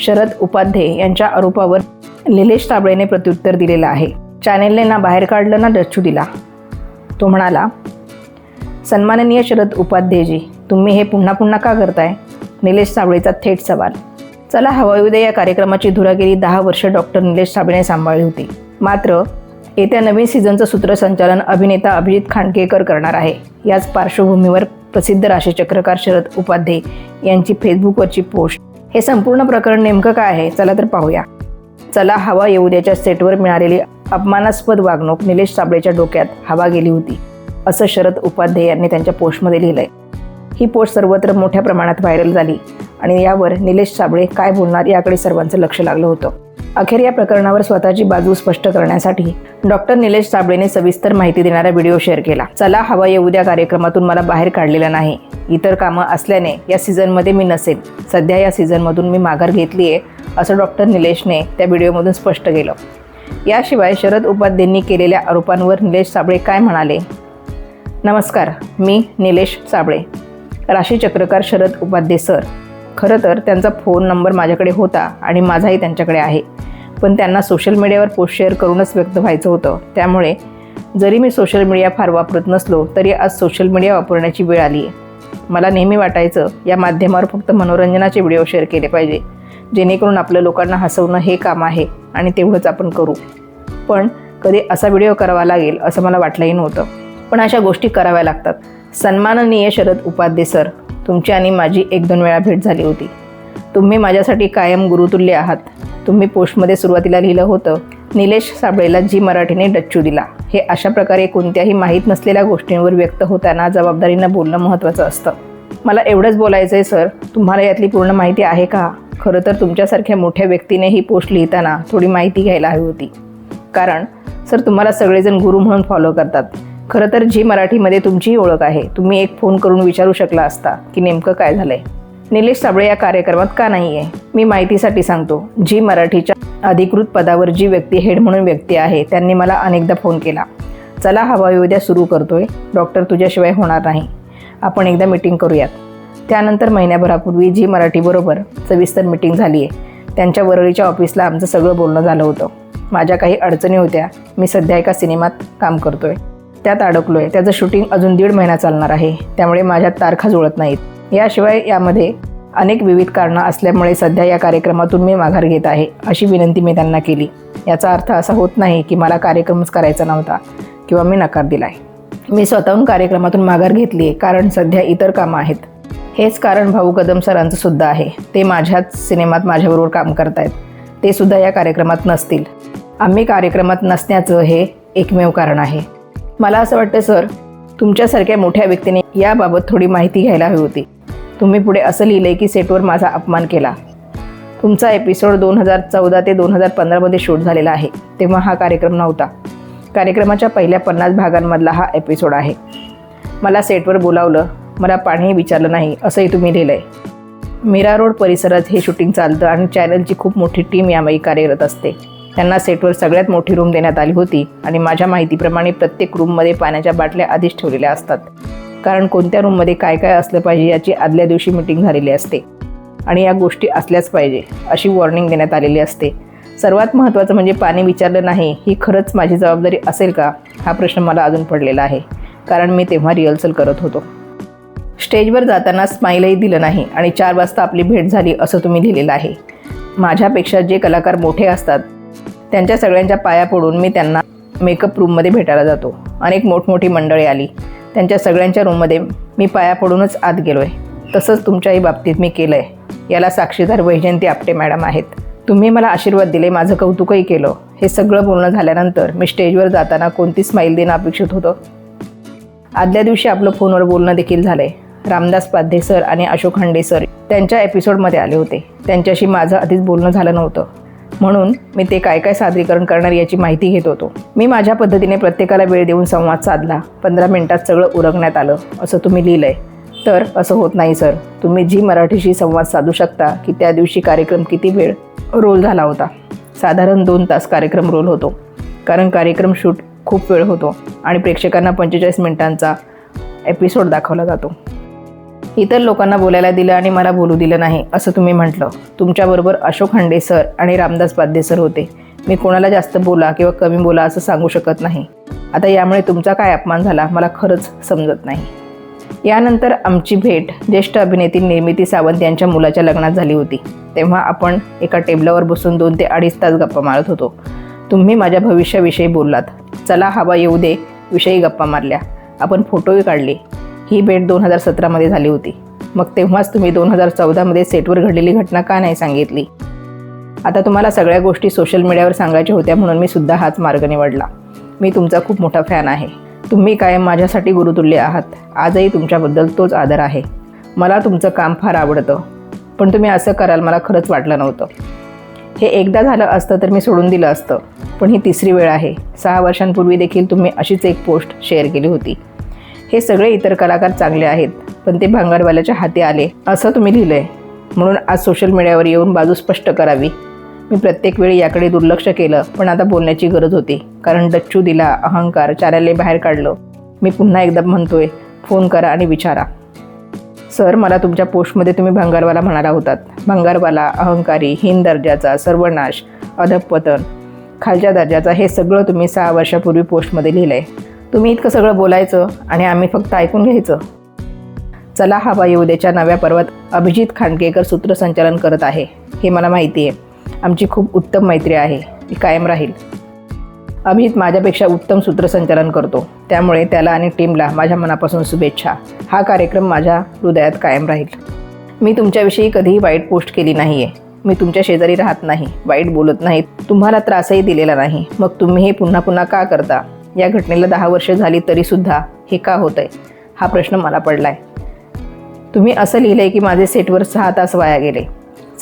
शरद उपाध्ये यांच्या आरोपावर निलेश ताबळेने प्रत्युत्तर दिलेलं आहे. चॅनेलने ना बाहेर काढलं ना डच्चू दिला. तो म्हणाला सन्माननीय शरद उपाध्येजी तुम्ही हे पुन्हा पुन्हा का करताय? निलेश साबळेचा थेट सवाल. चला हवा येऊ दे या कार्यक्रमाची धुरा गेली दहा वर्ष डॉक्टर निलेश साबळेने सांभाळली होती. मात्र येत्या नवीन सीझनचं सूत्रसंचालन अभिनेता अभिजित खांडकेकर करणार आहे. याच पार्श्वभूमीवर प्रसिद्ध राशीचक्रकार शरद उपाध्ये यांची फेसबुकवरची पोस्ट हे संपूर्ण प्रकरण नेमकं काय आहे? चला तर पाहूया. चला हवा येऊ द्याच्या सेटवर मिळालेली अपमानास्पद वागणूक निलेश साबळेच्या डोक्यात हवा गेली होती असं शरद उपाध्ये यांनी त्यांच्या पोस्टमध्ये लिहिलंय. ही पोस्ट सर्वत्र मोठ्या प्रमाणात व्हायरल झाली. आणि यावर निलेश साबळे काय बोलणार याकडे सर्वांचं लक्ष लागलं होतं. अखेर या प्रकरणावर स्वतःची बाजू स्पष्ट करण्यासाठी डॉक्टर निलेश साबळेने सविस्तर माहिती देणारा व्हिडिओ शेअर केला. चला हवा येऊ द्या कार्यक्रमातून मला बाहेर काढलेलं नाही. इतर कामं असल्याने या सीझनमध्ये मी नसेल सध्या या सीझनमधून मी माघार घेतली आहे असं डॉक्टर निलेशने त्या व्हिडिओमधून स्पष्ट केलं. याशिवाय शरद उपाध्येंनी केलेल्या आरोपांवर निलेश साबळे काय म्हणाले? नमस्कार मी निलेश साबळे. राशीचक्रकार शरद उपाध्ये सर. खरं तर त्यांचा फोन नंबर माझ्याकडे होता आणि माझाही त्यांच्याकडे आहे. पण त्यांना सोशल मीडियावर पोस्ट शेअर करूनच व्यक्त व्हायचं होतं. त्यामुळे जरी मी सोशल मीडिया फार वापरत नसलो तरी आज सोशल मीडिया वापरण्याची वेळ आली आहे मला नेहमी वाटायचं या माध्यमावर फक्त मनोरंजनाचे व्हिडिओ शेअर केले पाहिजे जेणेकरून आपल्या लोकांना हसवणं हे काम आहे आणि तेवढंच आपण करू. पण कधी असा व्हिडिओ करावा लागेल असं मला वाटलंही नव्हतं. पण अशा गोष्टी कराव्या लागतात. सन्माननीय शरद उपाध्ये सर तुमची आणि माझी एक दोन वेळा भेट झाली होती. तुम्ही माझ्यासाठी कायम गुरुतुल्य आहात. तुम्ही पोस्टमध्ये सुरुवातीला लिहिलं होतं निलेश साबळेला जी मराठीने डच्चू दिला. हे अशा प्रकारे कोणत्याही माहीत नसलेल्या गोष्टींवर व्यक्त होताना जबाबदारीनं बोलणं महत्त्वाचं असतं. मला एवढंच बोलायचं आहे सर तुम्हाला यातली पूर्ण माहिती आहे का? खरं तर तुमच्यासारख्या मोठ्या व्यक्तीने ही पोस्ट लिहिताना थोडी माहिती घ्यायला हवी होती. कारण सर तुम्हाला सगळेजण गुरु म्हणून फॉलो करतात. खरं तर जी मराठीमध्ये तुमचीही ओळख आहे तुम्ही एक फोन करून विचारू शकला असता की नेमकं काय झालंय. निलेश साबळे या कार्यक्रमात का नाही आहे मी माहितीसाठी सांगतो जी मराठीच्या अधिकृत पदावर जी व्यक्ती हेड म्हणून व्यक्ती आहे त्यांनी मला अनेकदा फोन केला. चला हवा उद्या सुरू करतोय. डॉक्टर तुझ्याशिवाय होणार नाही. आपण एकदा मिटिंग करूयात. त्यानंतर महिन्याभरापूर्वी जी मराठीबरोबर सविस्तर मिटिंग झाली आहे त्यांच्या वरळीच्या ऑफिसला आमचं सगळं बोलणं झालं होतं. माझ्या काही अडचणी होत्या मी सध्या एका सिनेमात काम करतोय. त्यात अडकलो आहे त्याचं शूटिंग अजून दीड महिना चालणार आहे. त्यामुळे माझ्या तारखा जुळत नाहीत. याशिवाय यामध्ये अनेक विविध कारणं असल्यामुळे सध्या या कार्यक्रमातून मी माघार घेत आहे अशी विनंती मी त्यांना केली. याचा अर्थ असा होत नाही की मला कार्यक्रमच करायचा नव्हता किंवा मी नकार दिला आहे मी स्वतःहून कार्यक्रमातून माघार घेतली आहे कारण सध्या इतर कामं आहेत. हेच कारण भाऊ कदम सरांचं सुद्धा आहे. ते माझ्याच सिनेमात माझ्याबरोबर काम करतायत. ते सुद्धा या कार्यक्रमात नसतील. आम्ही कार्यक्रमात नसण्याचं हे एकमेव कारण आहे. मला असं वाटतं सर तुमच्यासारख्या मोठ्या व्यक्तीने याबाबत थोडी माहिती घ्यायला हवी होती. तुम्ही पुढे असं लिहिलं आहे की सेटवर माझा अपमान केला. तुमचा एपिसोड दोन हजार चौदा ते दोन हजार पंधरामध्ये शूट झालेला आहे तेव्हा हा कार्यक्रम नव्हता. कार्यक्रमाच्या पहिल्या पन्नास भागांमधला हा एपिसोड आहे. मला सेटवर बोलावलं मला पाणीही विचारलं नाही असंही तुम्ही लिहिलं आहे मीरा रोड परिसरात हे शूटिंग चालतं आणि चॅनलची खूप मोठी टीम यामाई कार्यरत असते. त्यांना सेटवर सगळ्यात मोठी रूम देण्यात आली होती आणि माझ्या माहितीप्रमाणे प्रत्येक रूममध्ये पाण्याच्या बाटल्या आधीच ठेवलेल्या असतात. कारण कोणत्या रूममध्ये काय काय असलं पाहिजे याची आदल्या दिवशी मिटिंग झालेली असते. आणि या गोष्टी असल्याच पाहिजे अशी वॉर्निंग देण्यात आलेली असते. सर्वात महत्त्वाचं म्हणजे पाणी विचारलं नाही ही खरंच माझी जबाबदारी असेल का? हा प्रश्न मला अजून पडलेला आहे. कारण मी तेव्हा रिहर्सल करत होतो. स्टेजवर जाताना स्माईलही दिलं नाही आणि चार वाजता आपली भेट झाली असं तुम्ही लिहिलेलं आहे. माझ्यापेक्षा जे कलाकार मोठे असतात त्यांच्या सगळ्यांच्या पाया पडून मी त्यांना मेकअप रूममध्ये भेटायला जातो. अनेक मोठमोठी मंडळी आली. त्यांच्या सगळ्यांच्या रूममध्ये मी पाया पडूनच आत गेलो आहे तसंच तुमच्याही बाबतीत मी केलं आहे याला साक्षीदार वैजयंती आपटे मॅडम आहेत. तुम्ही मला आशीर्वाद दिले माझं कौतुकही केलं. हे सगळं बोलणं झाल्यानंतर मी स्टेजवर जाताना कोणती स्माईल देणं अपेक्षित होतं? आदल्या दिवशी आपलं फोनवर बोलणं देखील झालं आहे रामदास पाध्ये सर आणि अशोक हंडे सर त्यांच्या एपिसोडमध्ये आले होते. त्यांच्याशी माझं आधीच बोलणं झालं नव्हतं. म्हणून मी ते काय काय सादरीकरण करणार याची माहिती घेत होतो. मी माझ्या पद्धतीने प्रत्येकाला वेळ देऊन संवाद साधला. पंधरा मिनिटात सगळं उरगण्यात आलं. असं तुम्ही लिहिलं आहे तर असं होत नाही सर. तुम्ही जी मराठीशी संवाद साधू शकता की त्या दिवशी कार्यक्रम किती वेळ रोल झाला होता. साधारण दोन तास कार्यक्रम रोल होतो. कारण कार्यक्रम शूट खूप वेळ होतो आणि प्रेक्षकांना पंचेचाळीस मिनिटांचा एपिसोड दाखवला जातो. इतर लोकांना बोलायला दिलं आणि मला बोलू दिलं नाही असं तुम्ही म्हटलं. तुमच्याबरोबर अशोक हंडे सर आणि रामदास पाध्ये सर होते. मी कोणाला जास्त बोला किंवा कमी बोला असं सांगू शकत नाही. आता यामुळे तुमचा काय अपमान झाला मला खरंच समजत नाही. यानंतर आमची भेट ज्येष्ठ अभिनेत्री निर्मिती सावंत यांच्या मुलाच्या लग्नात झाली होती. तेव्हा आपण एका टेबलावर बसून दोन ते अडीच तास गप्पा मारत होतो. तुम्ही माझ्या भविष्याविषयी बोललात. चला हवा येऊ दे विषयी गप्पा मारल्या. आपण फोटोही काढले. ही भेट दोन हजार सतरामध्ये झाली होती. मग तेव्हाच तुम्ही दोन हजार चौदामध्ये सेटवर घडलेली घटना का नाही सांगितली? आता तुम्हाला सगळ्या गोष्टी सोशल मीडियावर सांगायच्या होत्या म्हणून मी सुद्धा हाच मार्ग निवडला. मी तुमचा खूप मोठा फॅन आहे. तुम्ही कायम माझ्यासाठी गुरुतुल्य आहात. आजही तुमच्याबद्दल तोच आदर आहे. मला तुमचं काम फार आवडतं. पण तुम्ही असं कराल मला खरंच वाटलं नव्हतं. हे एकदा झालं असतं तर मी सोडून दिलं असतं. पण ही तिसरी वेळ आहे. सहा वर्षांपूर्वी देखील तुम्ही अशीच एक पोस्ट शेअर केली होती. हे सगळे इतर कलाकार चांगले आहेत पण ते भांगारवाल्याच्या हाती आले असं तुम्ही लिहिलं आहे म्हणून आज सोशल मीडियावर येऊन बाजू स्पष्ट करावी. मी प्रत्येक वेळी याकडे दुर्लक्ष केलं पण आता बोलण्याची गरज होती. कारण डच्चू दिला अहंकार चाराले बाहेर काढलं. मी पुन्हा एकदा म्हणतोय फोन करा आणि विचारा. सर मला तुमच्या पोस्टमध्ये तुम्ही भंगारवाला म्हणाला होतात. भंगारवाला अहंकारी हीन दर्जाचा सर्वनाश अधपतन. खालच्या दर्जाचा हे सगळं तुम्ही सहा वर्षापूर्वी पोस्टमध्ये लिहिलं आहे तुम्ही इतकं सगळं बोलायचं आणि आम्ही फक्त ऐकून घ्यायचं. चला हवा येऊ द्याच्या नव्या पर्वात अभिजित खांडकेकर सूत्रसंचालन करत आहे. हे मला माहिती आहे. आमची खूप उत्तम मैत्री आहे. ती कायम राहील. अभिजित माझ्यापेक्षा उत्तम सूत्रसंचालन करतो. त्यामुळे त्याला आणि टीमला माझ्या मनापासून शुभेच्छा. हा कार्यक्रम माझ्या हृदयात कायम राहील. मी तुमच्याविषयी कधीही वाईट पोस्ट केली नाही आहे मी तुमच्या शेजारी राहत नाही. वाईट बोलत नाही तुम्हाला त्रासही दिलेला नाही. मग तुम्ही हे पुन्हा पुन्हा का करता? या घटनेला दहा वर्षे झाली तरीसुद्धा हे का होतं आहे हा प्रश्न मला पडला आहे तुम्ही असं लिहिलं आहे की माझे सेटवर सहा तास वाया गेले.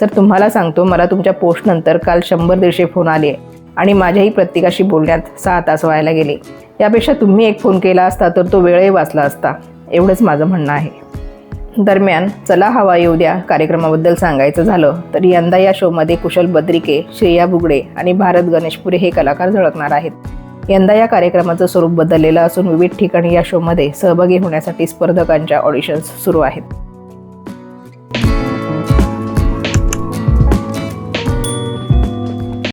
सर तुम्हाला सांगतो मला तुमच्या पोस्टनंतर काल शंभर दीडशे फोन आले आणि माझ्याही प्रत्येकाशी बोलण्यात सहा तास व्हायला गेले. यापेक्षा तुम्ही एक फोन केला असता तर तो वेळही वाचला असता. एवढंच माझं म्हणणं आहे. दरम्यान चला हवा येऊ द्या कार्यक्रमाबद्दल सांगायचं झालं तर यंदा या शोमध्ये कुशल बद्रिके श्रेया बुगडे आणि भारत गणेशपुरे हे कलाकार झळकणार आहेत. यंदा या कार्यक्रमाचं स्वरूप बदललेलं असून विविध ठिकाणी या शोमध्ये सहभागी होण्यासाठी स्पर्धकांच्या ऑडिशन्स सुरू आहेत.